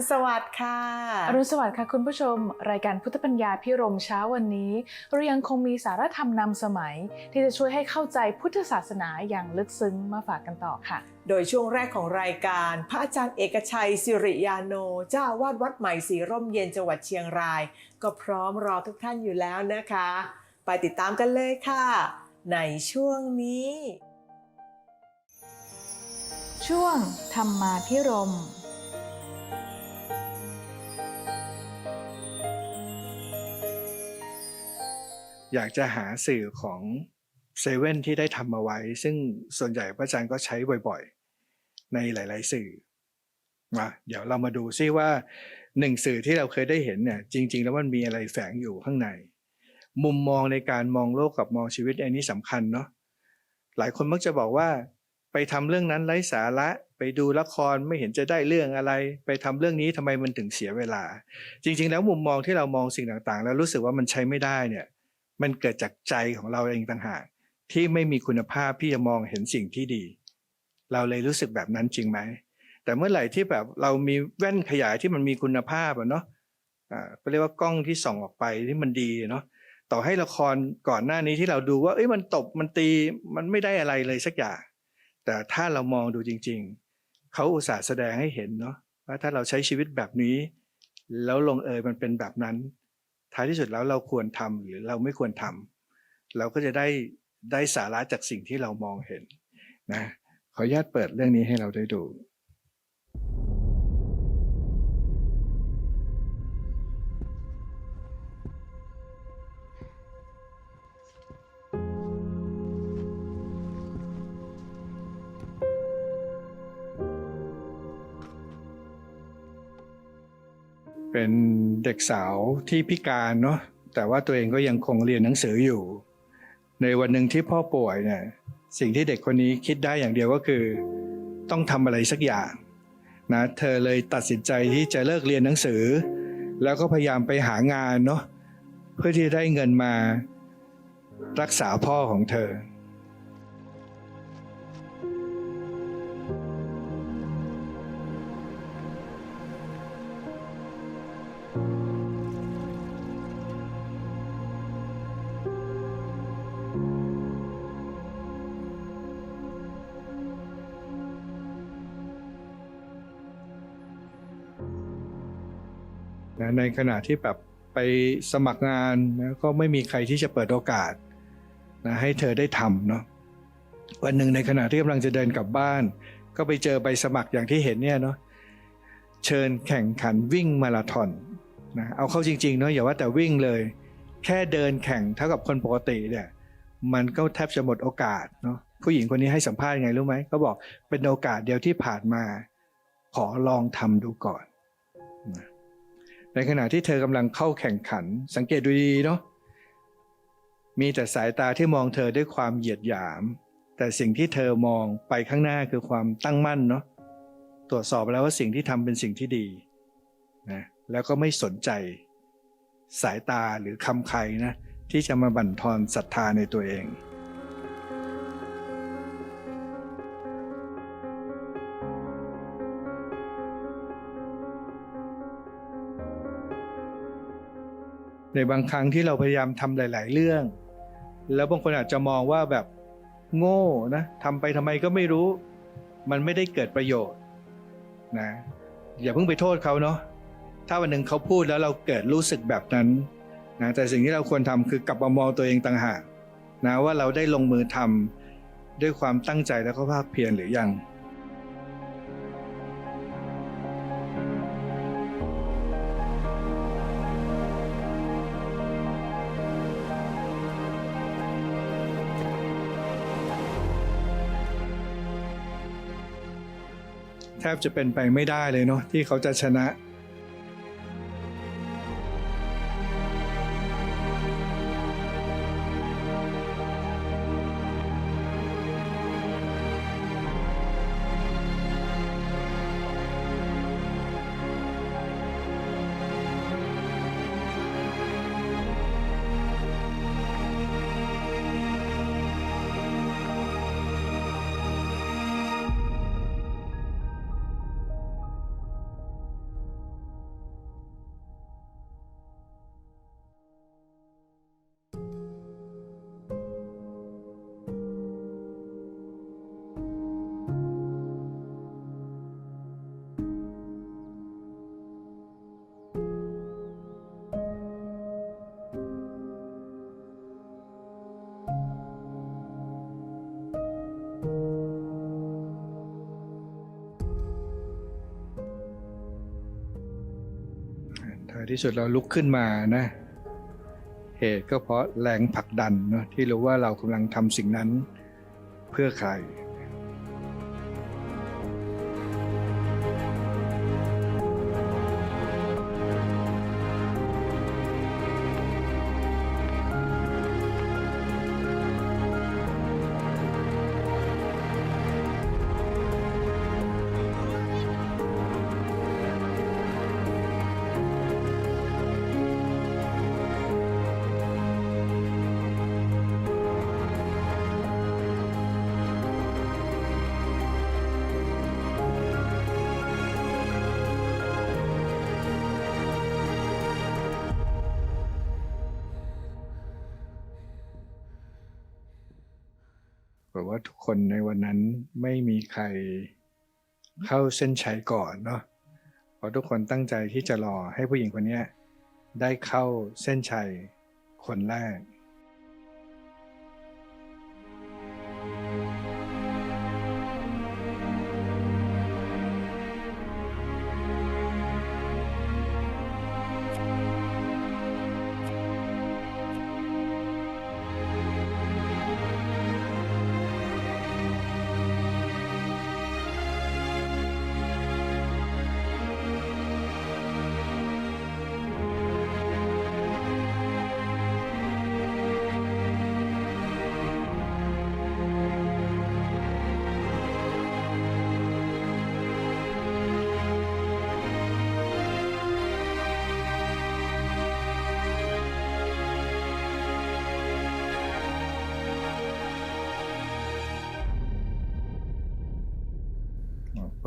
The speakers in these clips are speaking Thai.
ณสวัสดิ์ค่ะ อรุณสวัสดิ์ค่ะคุณผู้ชม รายการพุทธปัญญาพิรมเช้าวันนี้ เรายังคงมีสารธรรมนำสมัย ที่จะช่วยให้เข้าใจพุทธศาสนาอย่างลึกซึ้งมาฝากกันต่อค่ะ โดยช่วงแรกของรายการ พระอาจารย์เอกชัยสิริยาโนเจ้าอาวาดวัดใหม่สีร่มเย็นจังหวัดเชียงราย ก็พร้อมรอทุกท่านอยู่แล้วนะคะ ไปติดตามกันเลยค่ะ ในช่วงนี้ ช่วงธรรมาพิรม อยากจะหาสื่อของเซเว่นที่ได้ทำมาไว้ ซึ่งส่วนใหญ่พระอาจารย์ก็ใช้บ่อยๆ ในหลาย ๆ สื่อมาเดี๋ยวเรามาดูซิว่าหนึ่งสื่อที่เราเคยได้เห็นเนี่ยจริง ๆ แล้วมันมีอะไรแฝงอยู่ข้างใน มุมมองในการมองโลกกับมองชีวิตอันนี้สำคัญเนาะหลายคนมักจะบอกว่า ไปทำเรื่องนั้นไร้สาระไปดูละครไม่เห็นจะได้เรื่องอะไร ไปทำเรื่องนี้ทำไมมันถึงเสียเวลา จริง ๆ แล้วมุมมองที่เรามองสิ่งต่างๆ แล้วรู้สึกว่ามันใช้ไม่ได้เนี่ย มันเกิดจากใจของเราเองต่างหากที่ไม่มีคุณภาพที่จะมองเห็นสิ่งที่ดี เราเลยรู้สึกแบบนั้นจริงไหมแต่เมื่อไหร่ที่แบบเรามีแว่นขยายที่มันมีคุณภาพอะเนาะอ่าก็เรียกว่ากล้องที่ส่องออกไปที่มันดีเนาะต่อให้ละครก่อนหน้านี้ที่เราดูว่าเอ้ยมันตบมันตีมันไม่ได้อะไรเลยสักอย่าง แต่ถ้าเรามองดูจริง ๆเขาอุตส่าห์แสดงให้เห็นเนาะว่าถ้าเราใช้ชีวิตแบบนี้ แล้วลงเอยมันเป็นแบบนั้น ท้ายที่สุดแล้วเราควรทำหรือเราไม่ควรทำเราก็จะได้ได้สาระจากสิ่งที่เรามองเห็นนะขออนุญาตเปิดเรื่องนี้ให้เราได้ดู เป็นเด็กสาวที่พิการเนาะแต่ว่าตัวเองก็ยังคงเรียนหนังสืออยู่ ในวันหนึ่งที่พ่อป่วยเนี่ยสิ่งที่เด็กคนนี้คิดได้อย่างเดียวก็คือ ต้องทำอะไรสักอย่างนะเธอเลยตัดสินใจที่จะเลิกเรียนหนังสือ แล้วก็พยายามไปหางานเนาะเพื่อที่ได้เงินมารักษาพ่อของเธอ นะในขณะที่แบบไปสมัครงานนะก็ไม่มีใครที่จะเปิดโอกาสนะให้เธอได้ทำเนาะวันหนึ่งในขณะที่กำลังจะเดินกลับบ้าน ก็ไปเจอใบสมัครอย่างที่เห็นเนี่ยเนาะเชิญแข่งขันวิ่งมาราธอนนะเอาเข้าจริงๆเนาะอย่าว่าแต่วิ่งเลย แค่เดินแข่งเท่ากับคนปกติเนี่ยมันก็แทบจะหมดโอกาสเนาะผู้หญิงคนนี้ให้สัมภาษณ์ไงรู้ไหมเขาบอกเป็นโอกาสเดียวที่ผ่านมา ขอลองทำดูก่อน ในขณะที่เธอกำลังเข้าแข่งขัน สังเกตดูดีเนาะมีแต่สายตาที่มองเธอด้วยความเหยียดหยาม แต่สิ่งที่เธอมองไปข้างหน้าคือความตั้งมั่นเนาะตรวจสอบแล้วว่าสิ่งที่ทำเป็นสิ่งที่ดีนะแล้วก็ไม่สนใจสายตาหรือคำใครนะที่จะมาบั่นทอนศรัทธาในตัวเอง ในบางครั้งที่เราพยายามทำหลาย ๆ เรื่อง แล้วบางคนอาจจะมองว่าแบบโง่นะทำไปทำไมก็ไม่รู้ มันไม่ได้เกิดประโยชน์นะอย่าเพิ่งไปโทษเขาเนาะถ้าวันหนึ่งเขาพูดแล้วเราเกิดรู้สึกแบบนั้นนะแต่สิ่งที่เราควรทำคือกลับมามองตัวเองต่างหากนะว่าเราได้ลงมือทำด้วยความตั้งใจแล้วก็ภาคเพียรหรือยัง แทบจะเป็นไปไม่ได้เลยเนาะที่เขาจะชนะ ที่สุดเราลุกขึ้นมานะเหตุก็เพราะแรงผลักดันเนาะที่รู้ว่าเรากำลังทำสิ่งนั้นเพื่อใคร คนในวันนั้นไม่มีใครเข้าเส้นชัยก่อนเนาะเพราะทุกคนตั้งใจที่จะรอให้ผู้หญิงคนนี้ได้เข้าเส้นชัยคนแรก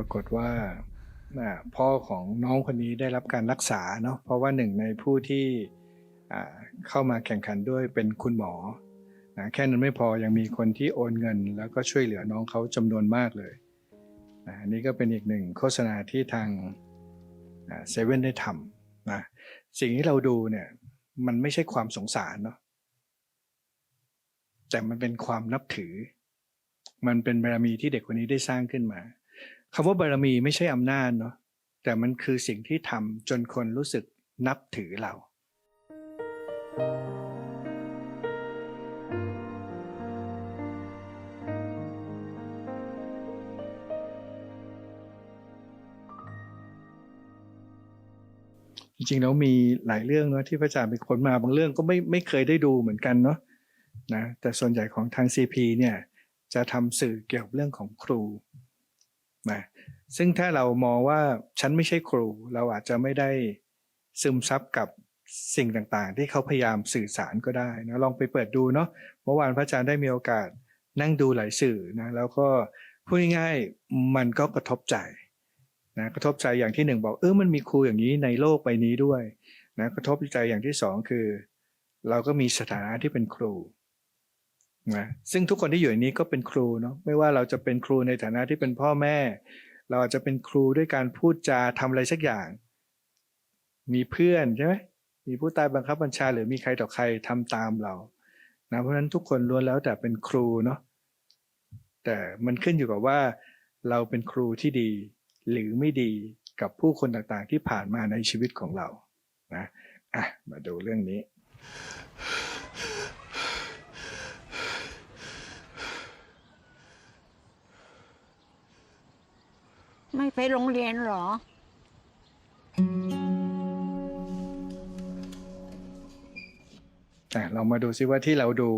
รากฏว่าพ่อของน้องคนนี้ได้รับการรักษาเนาะเพราะว่าหนึ่งในผู้ที่เข้ามาแข่งขันด้วยเป็นคุณหมอนะแค่นั้นไม่พอยังมีคนที่โอนเงิน แล้วก็ช่วยเหลือน้องเขาจำนวนมากเลยนะอันนี้ก็เป็นอีกหนึ่งโฆษณาที่ทางเซเว่นได้ทำนะสิ่งที่เราดูเนี่ยมันไม่ใช่ความสงสารเนาะแต่มันเป็นความนับถือ มันเป็นบารมีที่เด็กคนนี้ได้สร้างขึ้นมา คำว่าบารมีไม่ใช่อำนาจเนาะแต่มันคือสิ่งที่ทำจนคนรู้สึกนับถือเราจริงๆแล้วมีหลายเรื่องเนาะที่พระอาจารย์เป็นคนมาบางเรื่องก็ไม่ไม่เคยได้ดูเหมือนกันเนาะนะแต่ส่วนใหญ่ของทาง CP เนี่ยจะทำสื่อเกี่ยวกับเรื่องของครู นะซึ่งถ้าเรามองว่าฉันไม่ใช่ครู เราอาจจะไม่ได้ซึมซับกับสิ่งต่างๆ ที่เขาพยายามสื่อสารก็ได้นะลองไปเปิดดูเนาะเมื่อวานพระอาจารย์ได้มีโอกาสนั่งดูหลายสื่อนะแล้วก็พูดง่ายๆมันก็กระทบใจนะกระทบใจอย่างที่หนึ่งบอกเออมันมีครูอย่างนี้ในโลกใบนี้ด้วยนะกระทบใจอย่างที่สองคือ เราก็มีสถานะที่เป็นครู นะซึ่งทุกคนที่อยู่ในนี้ก็เป็นครูเนาะไม่ว่าเราจะเป็นครูในฐานะที่เป็นพ่อแม่ เราอาจจะเป็นครูด้วยการพูดจาทำอะไรสักอย่าง มีเพื่อนใช่ไหมมีผู้ใต้บังคับบัญชาหรือมีใครต่อใครทำตามเรานะเพราะฉะนั้นทุกคนล้วนแล้วแต่เป็นครูเนาะแต่มันขึ้นอยู่กับว่า เราเป็นครูที่ดี หรือไม่ดีกับผู้คนต่างๆที่ผ่านมาในชีวิตของเรานะอะมาดูเรื่องนี้ ไม่ไปโรงเรียนเหรออะเรามาดูซิว่าที่เราดู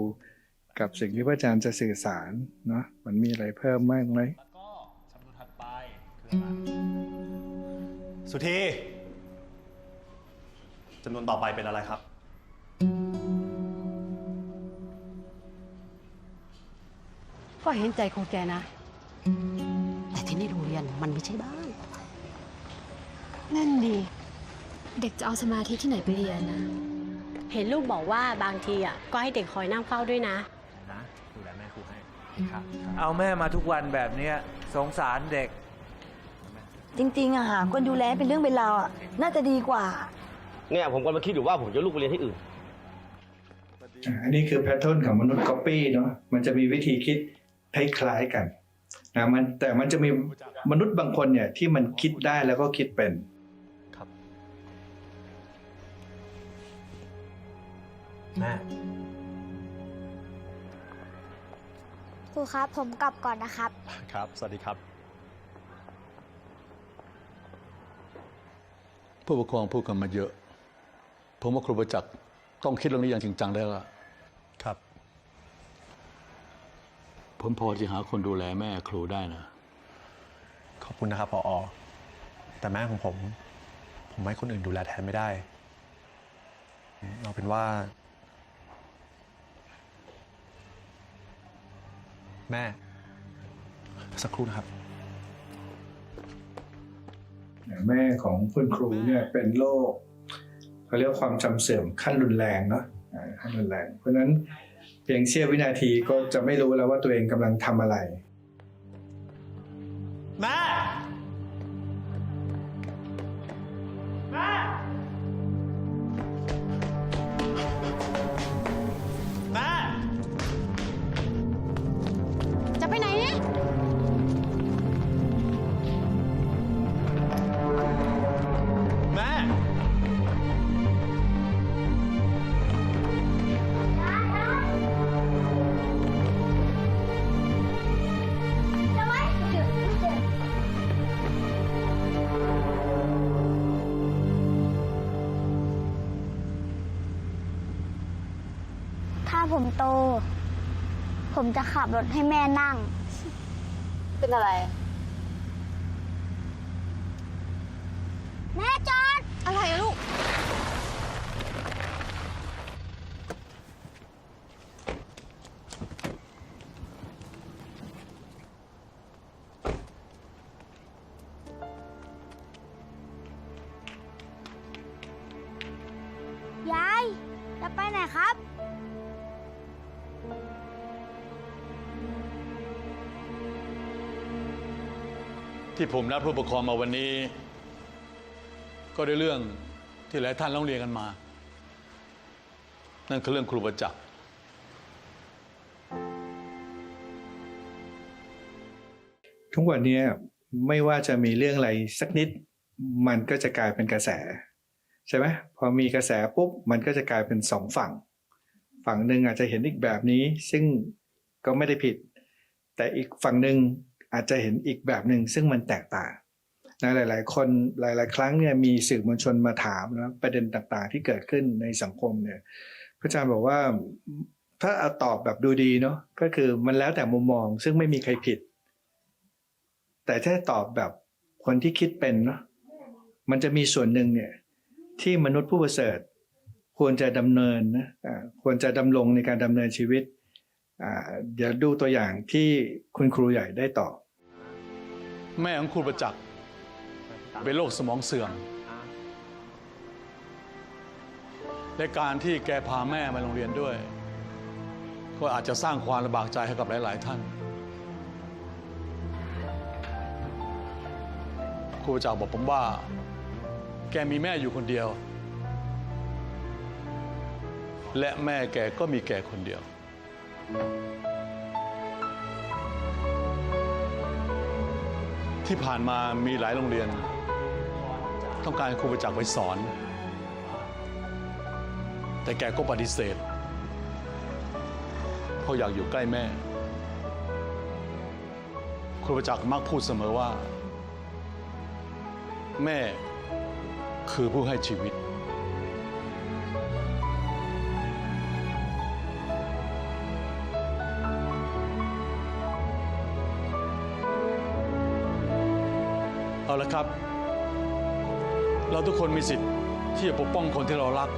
กับสิ่งที่พระอาจารย์จะสื่อสารเนาะมันมีอะไรเพิ่มมากไหมแล้วก็สำนวนถัดไปคืออะไรสุธีจำนวนต่อไปเป็นอะไรครับ ก็เห็นใจของแกนะแต่ ที่นี่โรงเรียนมันไม่ใช่บ้าน นั่นดีเด็กจะเอาสมาธิที่ไหนไปเรียนนะเห็นลูกบอกว่าบางทีอะก็ให้เด็กคอยนั่งเฝ้าด้วยนะ นะดูแลแม่ครูให้ครับ เอาแม่มาทุกวันแบบเนี้ยสงสารเด็ก จริงๆอะหาคนดูแลเป็นเรื่องเป็นราวอะน่าจะดีกว่า เนี่ยผมกำลังคิดอยู่ว่าผมจะลูกไปเรียนที่อื่นอะอันนี้คือแพทเทิร์นของมนุษย์ copy เนาะมันจะมีวิธีคิดคล้ายๆกัน นะมันแต่มันจะมีมนุษย์บางคนเนี่ยที่มันคิดได้แล้วก็คิดเป็นครับนะครูครับผมกลับก่อนนะครับ ครับ สวัสดีครับ ผู้ปกครองพูดกันมาเยอะ ผมว่าครูประจักษ์ต้องคิดเรื่องนี้อย่างจริงจังได้วล่ะ ผมพอจะหาคนดูแลแม่ครูได้นะ ขอบคุณนะครับพออแต่แม่ของผม ผมให้คนอื่นดูแลแทนไม่ได้เอาเป็นว่า แม่ สักครู่นะครับ แม่ของคุณครูเนี่ยเป็นโรคเขาเรียกว่าความจำเสื่อมขั้นรุนแรงเนาะอ่าขั้นรุนแรง เพราะฉะนั้น เพียงเสี้ยววินาทีก็จะไม่รู้แล้วว่าตัวเองกำลังทำอะไร ถ้าผมโต ผมจะขับรถให้แม่นั่ง เป็นอะไร แม่จอดอะไรอะลูก ที่ผมนัดผู้ปกครองมาวันนี้ ก็ได้เรื่องที่หลายท่านร้องเรียนกันมา นั่นคือเรื่องครูประจักษ์ทุกวันนี้ไม่ว่าจะมีเรื่องอะไรสักนิด มันก็จะกลายเป็นกระแส ใช่ไหมพอมีกระแสปุ๊บมันก็จะกลายเป็นสองฝั่ง ฝั่งหนึ่งอาจจะเห็นอีกแบบนี้ ซึ่งก็ไม่ได้ผิด แต่อีกฝั่งหนึ่ง อาจจะเห็นอีกแบบหนึ่งซึ่งมันแตกต่างนะหลาย ๆ คนหลาย ๆ ครั้งเนี่ยมีสื่อมวลชนมาถามนะประเด็นต่างๆ ที่เกิดขึ้นในสังคมเนี่ยพระอาจารย์บอกว่าถ้าเอาตอบแบบดูดีเนาะก็คือมันแล้วแต่มุมมองซึ่งไม่มีใครผิด แต่ถ้าตอบแบบคนที่คิดเป็นเนาะมันจะมีส่วนหนึ่งเนี่ยที่มนุษย์ผู้ประเสริฐ ควรจะดำเนินนะควรจะดำรงในการดำเนินชีวิต เดี๋ยวดูตัวอย่างที่คุณครูใหญ่ได้ตอบแม่ของครูประจักษ์เป็นโรคสมองเสื่อมและการที่แกพาแม่มาโรงเรียนด้วย ก็อาจจะสร้างความลำบากใจให้กับหลาย ๆ ท่าน ครูประจักษ์บอกผมว่า แกมีแม่อยู่คนเดียว และแม่แกก็มีแกคนเดียว ที่ผ่านมามีหลายโรงเรียน ต้องการครูประจักษ์ไปสอน แต่แกก็ปฏิเสธเพราะอยากอยู่ใกล้แม่ ครูประจักษ์มักพูดเสมอว่า แม่คือผู้ให้ชีวิต ครับ เราทุกคนมีสิทธิ์ที่จะปกป้องคนที่เรารัก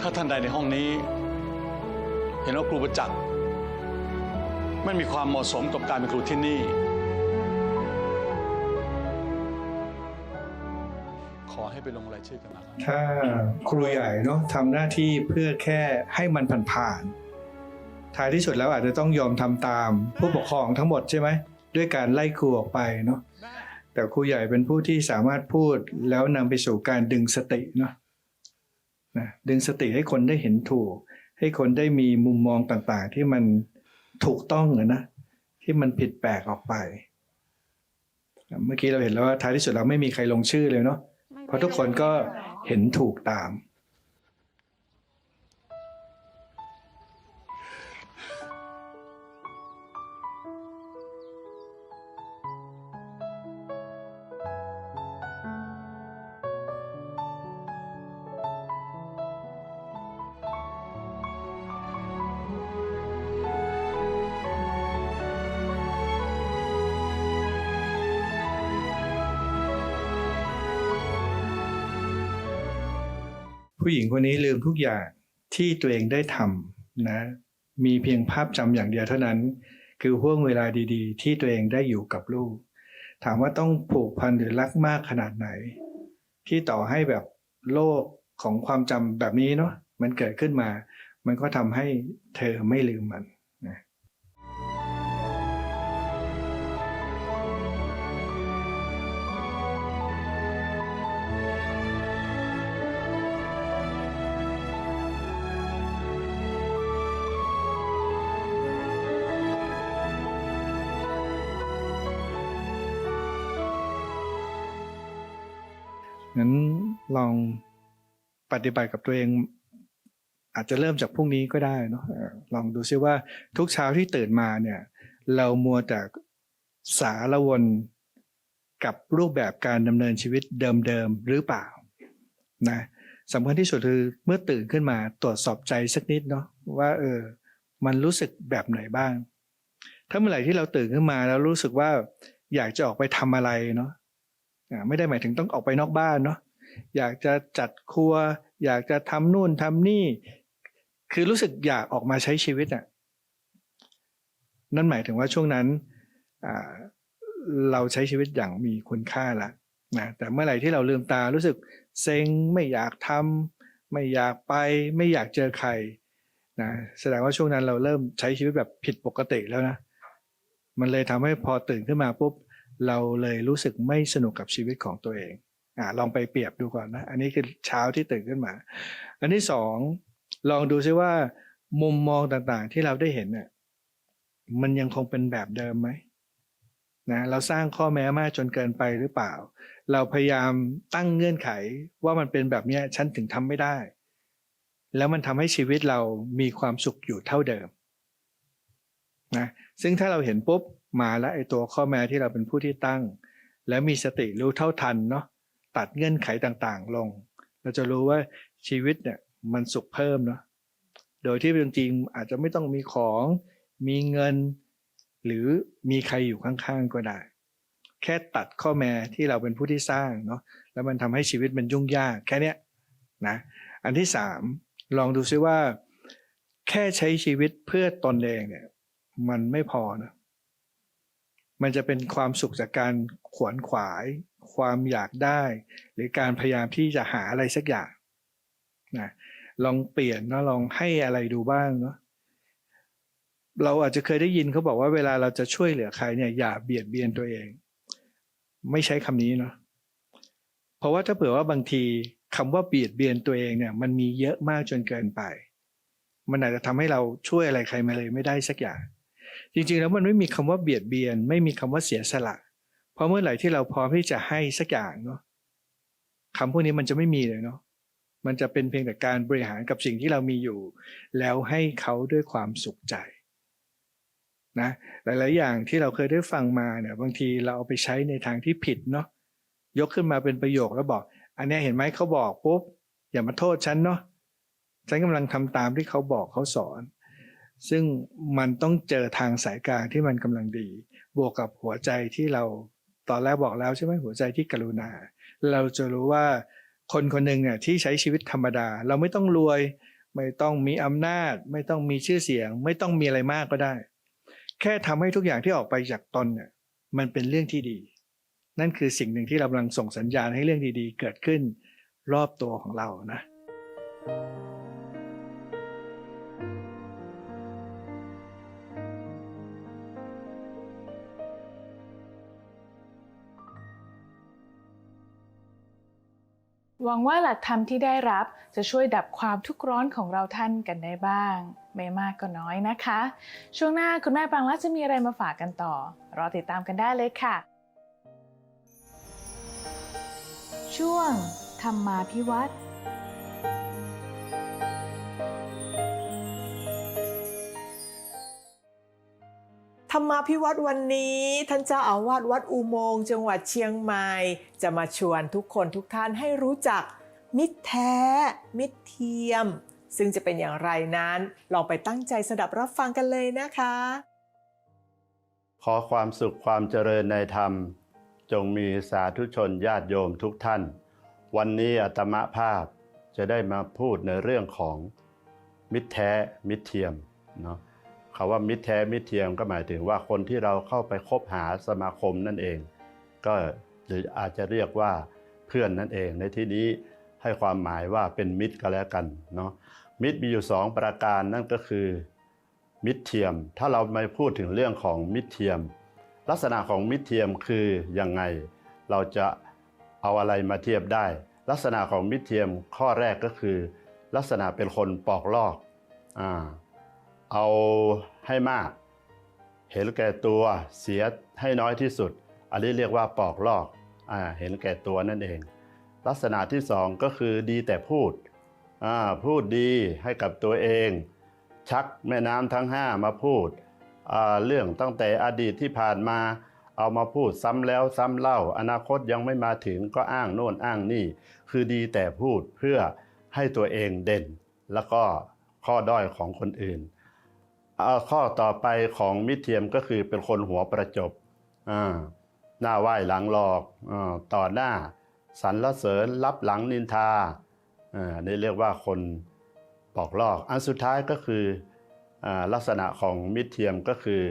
ถ้าท่านใดในห้องนี้ เห็นว่าครูประจักษ์ไม่มีความเหมาะสมกับการเป็นครูที่นี่ ขอให้ไปลงรายชื่อกันนะครับ ถ้าครูใหญ่เนาะทำหน้าที่เพื่อแค่ให้มันผ่านๆท้ายที่สุดแล้วอาจจะต้องยอมทำตามผู้ปกครองทั้งหมดใช่ไหม ด้วยการไล่ครูออกไปเนาะแต่ครูใหญ่เป็นผู้ที่สามารถพูดแล้วนำไปสู่การดึงสติเนาะนะดึงสติให้คนได้เห็นถูก ให้คนได้มีมุมมองต่างๆ ที่มันถูกต้องอะนะที่มันผิดแปลกออกไป เมื่อกี้เราเห็นแล้วว่าท้ายที่สุดเราไม่มีใครลงชื่อเลยเนาะเพราะทุกคนก็เห็นถูกตาม ผู้หญิงคนนี้ลืมทุกอย่างที่ตัวเองได้ทำนะ มีเพียงภาพจำอย่างเดียวเท่านั้น คือห่วงเวลาดีๆ ที่ตัวเองได้อยู่กับลูก ถามว่าต้องผูกพันหรือรักมากขนาดไหน ที่ต่อให้แบบโลกของความจำแบบนี้เนาะมันเกิดขึ้นมา มันก็ทำให้เธอไม่ลืมมัน งั้นลองปฏิบัติกับตัวเอง อาจจะเริ่มจากพรุ่งนี้ก็ได้เนาะลองดูซิว่าทุกเช้าที่ตื่นมาเนี่ย เรามัวแต่สารวนกับรูปแบบการดำเนินชีวิตเดิมๆหรือเปล่านะสำคัญที่สุดคือเมื่อตื่นขึ้นมาตรวจสอบใจสักนิดเนาะว่าเออมันรู้สึกแบบไหนบ้าง ถ้าเมื่อไหร่ที่เราตื่นขึ้นมาแล้วรู้สึกว่าอยากจะออกไปทำอะไรเนาะ ไม่ได้หมายถึงต้องออกไปนอกบ้านเนาะอยากจะจัดครัว อยากจะทำนู่นทำนี่ คือรู้สึกอยากออกมาใช้ชีวิตอะนั่นหมายถึงว่าช่วงนั้นเราใช้ชีวิตอย่างมีคุณค่าละนะแต่เมื่อไหร่ที่เราลืมตารู้สึกเซ็งไม่อยากทำไม่อยากไปไม่อยากเจอใครนะแสดงว่าช่วงนั้นเราเริ่มใช้ชีวิตแบบผิดปกติแล้วนะ มันเลยทำให้พอตื่นขึ้นมาปุ๊บ เราเลยรู้สึกไม่สนุกกับชีวิตของตัวเองอ่าลองไปเปรียบดูก่อนนะ อันนี้คือเช้าที่ตื่นขึ้นมา อันที่สองลองดูซิว่า มุมมองต่างๆที่เราได้เห็นเนี่ยมันยังคงเป็นแบบเดิมไหมนะเราสร้างข้อแม้มากจนเกินไปหรือเปล่า เราพยายามตั้งเงื่อนไขว่ามันเป็นแบบนี้ฉันถึงทำไม่ได้ แล้วมันทำให้ชีวิตเรามีความสุขอยู่เท่าเดิมนะซึ่งถ้าเราเห็นปุ๊บ มาแล้วไอ้ตัวข้อแม้ที่เราเป็นผู้ที่ตั้ง แล้วมีสติรู้เท่าทันเนาะตัดเงื่อนไขต่างๆ ลง เราจะรู้ว่าชีวิตเนี่ยมันสุขเพิ่มเนาะโดยที่จริงๆอาจจะไม่ต้องมีของมีเงิน หรือมีใครอยู่ข้างๆก็ได้ แค่ตัดข้อแม้ที่เราเป็นผู้ที่สร้างเนาะแล้วมันทำให้ชีวิตมันยุ่งยากแค่เนี้ยนะอันที่สามลองดูซิว่า แค่ใช้ชีวิตเพื่อตนเองเนี่ย มันไม่พอนะ มันจะเป็นความสุขจากการขวนขวาย ความอยากได้ หรือการพยายามที่จะหาอะไรสักอย่างนะลองเปลี่ยนนะลองให้อะไรดูบ้างเนาะเราอาจจะเคยได้ยินเขาบอกว่าเวลาเราจะช่วยเหลือใครเนี่ยอย่าเบียดเบียนตัวเอง ไม่ใช้คำนี้เนาะเพราะว่าถ้าเผื่อว่าบางทีคำว่าเบียดเบียนตัวเองเนี่ย มันมีเยอะมากจนเกินไป มันอาจจะทำให้เราช่วยอะไรใครมาเลยไม่ได้สักอย่าง จริงๆแล้วมันไม่มีคำว่าเบียดเบียน ไม่มีคำว่าเสียสละ เพราะเมื่อไหร่ที่เราพร้อมที่จะให้สักอย่างเนาะคำพวกนี้มันจะไม่มีเลยเนาะมันจะเป็นเพียงแต่การบริหารกับสิ่งที่เรามีอยู่ แล้วให้เขาด้วยความสุขใจนะหลาย ๆ อย่างที่เราเคยได้ฟังมาเนี่ยบางทีเราเอาไปใช้ในทางที่ผิดเนาะยกขึ้นมาเป็นประโยคแล้วบอก อันเนี้ยเห็นไหมเขาบอกปุ๊บอย่ามาโทษฉันเนาะฉันกำลังทำตามที่เขาบอกเขาสอน ซึ่งมันต้องเจอทางสายกลางที่มันกำลังดี บวกกับหัวใจที่เราตอนแรกบอกแล้วใช่ไหมหัวใจที่กรุณา เราจะรู้ว่าคนคนหนึ่งเนี่ยที่ใช้ชีวิตธรรมดา เราไม่ต้องรวย ไม่ต้องมีอำนาจ ไม่ต้องมีชื่อเสียง ไม่ต้องมีอะไรมากก็ได้ แค่ทำให้ทุกอย่างที่ออกไปจากตนเนี่ยมันเป็นเรื่องที่ดี นั่นคือสิ่งหนึ่งที่เรากำลังส่งสัญญาณให้เรื่องดีๆ เกิดขึ้นรอบตัวของเรานะ หวังว่าหลักธรรมที่ได้รับจะช่วยดับความทุกข์ร้อนของเราท่านกันได้บ้าง ไม่มากก็น้อยนะคะ ช่วงหน้าคุณแม่ปางรักจะมีอะไรมาฝากกันต่อ รอติดตามกันได้เลยค่ะ ช่วงธรรมาพิวัตร ธรรมาพิวัตรวันนี้ ท่านเจ้าอาวาสวัดอุโมงค์จังหวัดเชียงใหม่ จะมาชวนทุกคนทุกท่านให้รู้จัก มิตรแท้ มิตรเทียม ซึ่งจะเป็นอย่างไรนั้น ลองไปตั้งใจสดับรับฟังกันเลยนะคะ ขอความสุขความเจริญในธรรม จงมีสาธุชนญาติโยมทุกท่าน วันนี้อาตมาภาพจะได้มาพูดในเรื่องของมิตรแท้มิตรเทียมเนาะ คำว่ามิตรแท้มิตรเทียมก็หมายถึงว่าคนที่เราเข้าไปคบหาสมาคมนั่นเอง ก็หรืออาจจะเรียกว่าเพื่อนนั่นเอง ในที่นี้ให้ความหมายว่าเป็นมิตรก็แล้วกันเนาะมิตรมีอยู่สองประการนั่นก็คือ มิตรเทียม ถ้าเราไม่พูดถึงเรื่องของมิตรเทียม ลักษณะของมิตรเทียมคือยังไง เราจะเอาอะไรมาเทียบได้ ลักษณะของมิตรเทียมข้อแรกก็คือ ลักษณะเป็นคนปอกลอกอ่า เอาให้มาก เห็นแก่ตัวเสียให้น้อยที่สุด อันนี้เรียกว่าปอกลอกอเห็นแก่ตัวนั่นเอง ลักษณะที่สองก็คือดีแต่พูดพูดดีให้กับตัวเอง ชักแม่น้ำทั้งห้ามาพูดเรื่องตั้งแต่อดีตที่ผ่านมาเอามาพูดซ้ำแล้วซ้ำเล่า อนาคตยังไม่มาถึงก็อ้างโน่นอ้างนี่ คือดีแต่พูดเพื่อให้ตัวเองเด่น แล้วก็ข้อด้อยของคนอื่น ข้อต่อไปของมิเทียมก็คือเป็นคนหัวประจบหน้าไหว้หลังหลอกอต่อหน้าสรรเสริญรับหลังนินทาอ่านี่เรียกว่าคนปอกลอก อันสุดท้ายก็คืออลักษณะของมิเทียมก็คือ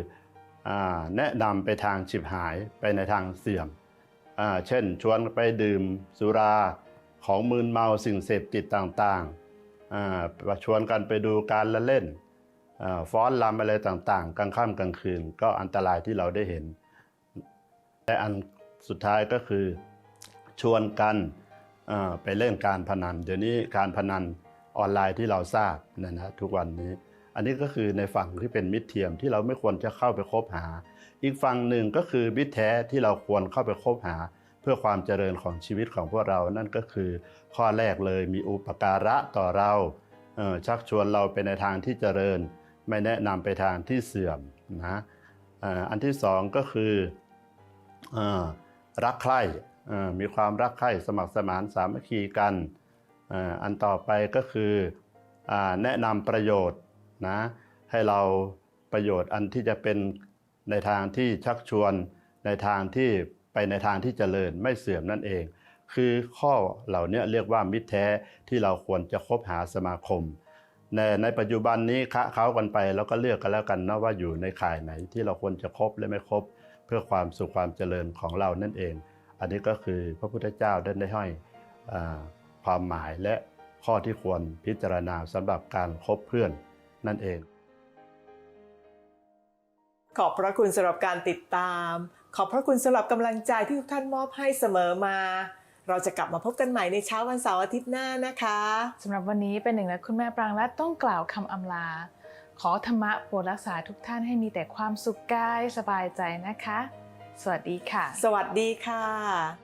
อแนะนำไปทางฉิบหายไปในทางเสื่อมอเช่นชวนไปดื่มสุราของมึนเมาสิ่งเสพติดต่างๆชวนกันไปดูการละเล่น ฟ้อนรำอะไรต่างๆ กลางค่ำกลางคืน ก็อันตรายที่เราได้เห็น และอันสุดท้ายก็คือชวนกันไปเล่นการพนัน เดี๋ยวนี้การพนันออนไลน์ที่เราทราบนะนะทุกวันนี้ อันนี้ก็คือในฝั่งที่เป็นมิตรเทียมที่เราไม่ควรจะเข้าไปคบหา อีกฝั่งหนึ่งก็คือมิตรแท้ที่เราควรเข้าไปคบหา เพื่อความเจริญของชีวิตของพวกเรา นั่นก็คือข้อแรกเลยมีอุปการะต่อเราเชักชวนเราไปในทางที่เจริญ ไม่แนะนำไปทางที่เสื่อมนะอันที่สองก็คืออรักใคร่มีความรักใคร่สมัครสมานสามัคคีกันอ,อันต่อไปก็คืออแนะนำประโยชน์นะให้เราประโยชน์อันที่จะเป็นในทางที่ชักชวนในทางที่ไปในทางที่เจริญไม่เสื่อมนั่นเอง คือข้อเหล่านี้เรียกว่ามิตรแท้ที่เราควรจะคบหาสมาคม ในในปัจจุบันนี้คะเขากันไปแล้วก็เลือกกันแล้วกันนะว่าอยู่ในข่ายไหนที่เราควรจะครบและไม่ครบ เพื่อความสุขความเจริญของเรานั่นเอง อันนี้ก็คือพระพุทธเจ้าได้ได้ให้อ่าความหมายและข้อที่ควรพิจารณาสำหรับการครบเพื่อนนั่นเอง ขอบพระคุณสำหรับการติดตาม ขอบพระคุณสำหรับกำลังใจที่ทุกท่านมอบให้เสมอมา เราจะกลับมาพบกันใหม่ในเช้าวันเสาร์อาทิตย์หน้านะคะสำหรับวันนี้เป็นหนึ่งและคุณแม่ปรางและต้องกล่าวคำอำลา ขอธรรมะโปรดรักษาทุกท่านให้มีแต่ความสุขกายสบายใจนะคะ สวัสดีค่ะ สวัสดีค่ะ